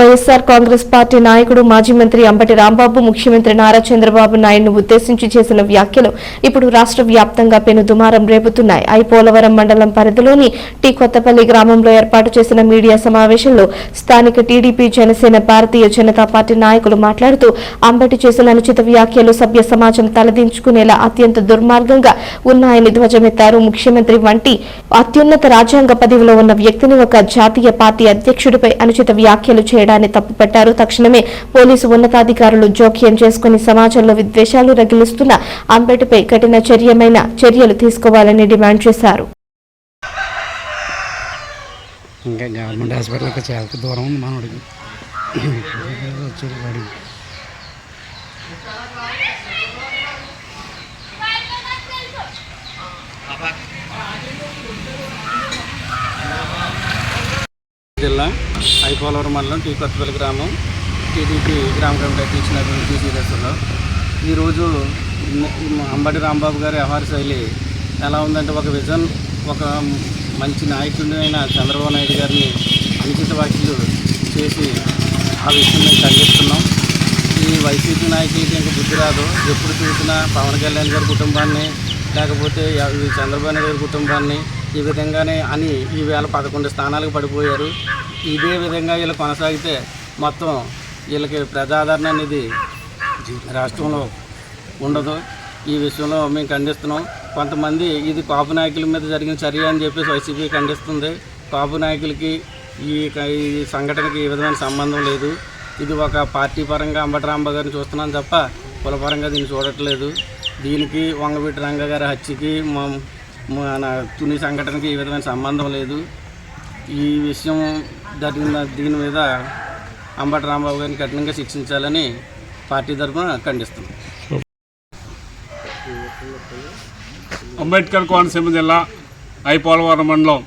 YSR Congress party నాయకుడు మాజీ మంత్రి అంబటి రాంబాబు ముఖ్యమంత్రి నారా చంద్రబాబు నాయుడును ఉద్దేశించి చేసిన వ్యాఖ్యలు ఇప్పుడు రాష్ట్ర వ్యాప్తంగా పెను దుమారం రేపుతున్నాయి. ఐ. పోలవరం మండలం పరిధిలోని టీ. కొత్తపల్లి గ్రామంలో ఏర్పాటు చేసిన మీడియా సమావేశంలో స్థానిక టీడీపీ జనసేన భారతీయ జనతా పార్టీ నాయకులు మాట్లాడుతూ అంబటి చేసిన అనుచిత వ్యాఖ్యలు సభ్య సమాజం తలదించుకునేలా అత్యంత దుర్మార్గంగా ఉన్నాయని ధ్వజమెత్తారు ముఖ్యమంత్రి వంటి అత్యున్నత రాజ్యాంగ పదవిలో ఉన్న వ్యక్తిని ఒక జాతీయ పార్టీ అధ్యక్షుడిపై అనుచిత వ్యాఖ్యలు చేయడాన్ని తప్పుపట్టారు తక్షణమే పోలీసు ఉన్నతాధికారులు జోక్యం చేసుకుని సమాజంలో విద్వేషాలు రగిలిస్తున్న అంబేటిపై కఠిన చర్యమైన చర్యలు తీసుకోవాలని డిమాండ్ చేశారు. ఇంకా గవర్నమెంట్ హాస్పిటల్కి చాలా దూరం ఉంది మనోడికి. జిల్లా ఐపోలవరం మండలం టీ కొత్తపల్లి గ్రామం. టీడీపీ గ్రామ కమిటీ అధ్యక్షుడు అభివృద్ధి దశలో ఈరోజు అంబటి రాంబాబు గారి వ్యవహార శైలి ఎలా ఉందంటే ఒక విజన్ ఒక మంచి నాయకుడి అయిన చంద్రబాబు నాయుడు గారిని అనుచిత వ్యాఖ్యలు చేసి ఆ విషయం మేము ఖండిస్తున్నాం. ఈ వైసీపీ నాయకులకి ఇంకా బుద్ధి రాదు. ఎప్పుడు చూసినా పవన్ కళ్యాణ్ గారి కుటుంబాన్ని లేకపోతే చంద్రబాబు నాయుడు గారి కుటుంబాన్ని ఈ విధంగానే అని ఈ పదకొండు స్థానాలకు పడిపోయారు. ఇదే విధంగా వీళ్ళు కొనసాగితే మొత్తం వీళ్ళకి ప్రజాదరణ అనేది రాష్ట్రంలో ఉండదు. ఈ విషయంలో మేము ఖండిస్తున్నాం. కొంతమంది ఇది కాపు నాయకుల మీద జరిగిన చర్య అని చెప్పేసి వైసీపీ ఖండిస్తుంది. కాపు నాయకులకి ఈ క- ఈ సంఘటనకి ఏ విధమైన సంబంధం లేదు. ఇది ఒక పార్టీ పరంగా అంబటరాంబ గారిని చూస్తున్నాం తప్ప కులపరంగా దీన్ని చూడట్లేదు. దీనికి వంగవీటి రంగ గారి హత్యకి మా మన తుని సంఘటనకి ఏ విధమైన సంబంధం లేదు. ఈ విషయం జరిగిన దీని మీద అంబటి రాంబాబు గారిని కఠినంగా శిక్షించాలని పార్టీ తరఫున ఖండిస్తున్నాం. అంబేద్కర్ కోనసీమ జిల్లా ఐపోలవరం మండలం.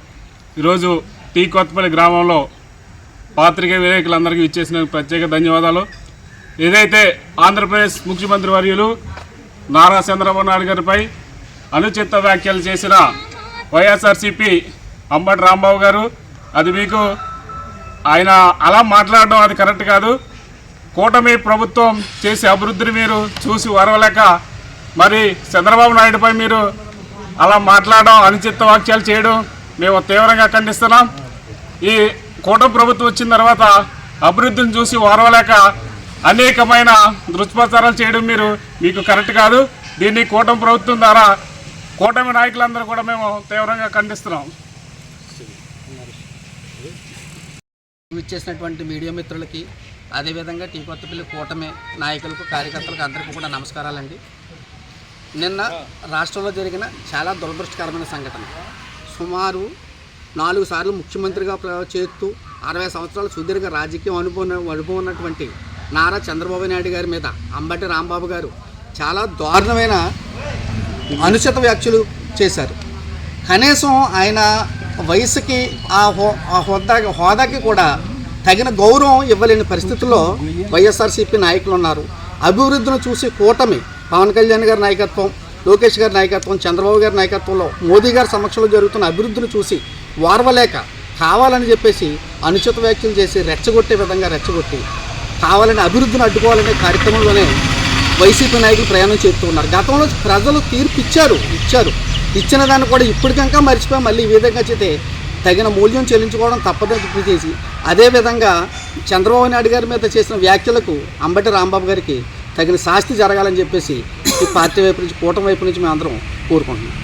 ఈరోజు టీ కొత్తపల్లి గ్రామంలో పాత్రికేయ విలేకరులందరికీ ఇచ్చేసిన ప్రత్యేక ధన్యవాదాలు. ఏదైతే ఆంధ్రప్రదేశ్ ముఖ్యమంత్రి వర్యులు నారా చంద్రబాబు నాయుడు గారిపై అనుచిత వ్యాఖ్యలు చేసిన వైఎస్ఆర్సీపీ అంబటి రాంబాబు గారు అది మీకు ఆయన అలా మాట్లాడడం అది కరెక్ట్ కాదు. కూటమి ప్రభుత్వం చేసే అభివృద్ధిని మీరు చూసి వరవలేక మరి చంద్రబాబు నాయుడుపై మీరు అలా మాట్లాడడం అనుచిత వాక్యాలు చేయడం మేము తీవ్రంగా ఖండిస్తున్నాం. ఈ కూటమి ప్రభుత్వం వచ్చిన తర్వాత అభివృద్ధిని చూసి ఓరవలేక అనేకమైన దుష్ప్రచారాలు చేయడం మీరు మీకు కరెక్ట్ కాదు. దీన్ని కూటమి ప్రభుత్వం ద్వారా కూటమి నాయకులందరూ కూడా మేము తీవ్రంగా ఖండిస్తున్నాం. ఇచ్చేసినటువంటి మీడియా మిత్రులకి అదేవిధంగా టీ కొత్తపల్లి కూటమి నాయకులకు కార్యకర్తలకు అందరికీ కూడా నమస్కారాలండి. నిన్న రాష్ట్రంలో జరిగిన చాలా దురదృష్టకరమైన సంఘటన. సుమారు నాలుగు సార్లు ముఖ్యమంత్రిగా చేస్తూ అరవై సంవత్సరాల సుదీర్ఘ రాజకీయ అనుభవం అనుభవం ఉన్నటువంటి నారా చంద్రబాబు నాయుడు గారి మీద అంబటి రాంబాబు గారు చాలా దారుణమైన అనుచిత వ్యాఖ్యలు చేశారు. కనీసం ఆయన వయసుకి ఆ హో ఆ హోదా హోదాకి కూడా తగిన గౌరవం ఇవ్వలేని పరిస్థితుల్లో వైఎస్ఆర్సీపీ నాయకులు ఉన్నారు. అభివృద్ధిని చూసి కూటమి పవన్ కళ్యాణ్ గారి నాయకత్వం లోకేష్ గారి నాయకత్వం చంద్రబాబు గారి నాయకత్వంలో మోదీ గారి సమక్షంలో జరుగుతున్న అభివృద్ధిని చూసి వారవలేక కావాలని చెప్పేసి అనుచిత వ్యాఖ్యలు చేసి రెచ్చగొట్టే విధంగా రెచ్చగొట్టి కావాలని అభివృద్ధిని అడ్డుకోవాలనే కార్యక్రమంలోనే వైసీపీ నాయకులు ప్రయాణం చేస్తూ ఉన్నారు. గతంలో ప్రజలు తీర్పు ఇచ్చారు ఇచ్చారు. ఇచ్చిన దాన్ని కూడా ఇప్పటికంకా మర్చిపోయి మళ్ళీ ఈ విధంగా చేస్తే తగిన మూల్యం చెల్లించుకోవడం తప్పదని చేసి అదేవిధంగా చంద్రబాబు నాయుడు గారి మీద చేసిన వ్యాఖ్యలకు అంబటి రాంబాబు గారికి తగిన శాస్తి జరగాలని చెప్పేసి ఈ పార్టీ వైపు నుంచి కూటమి వైపు నుంచి మేము అందరం కోరుకుంటున్నాం.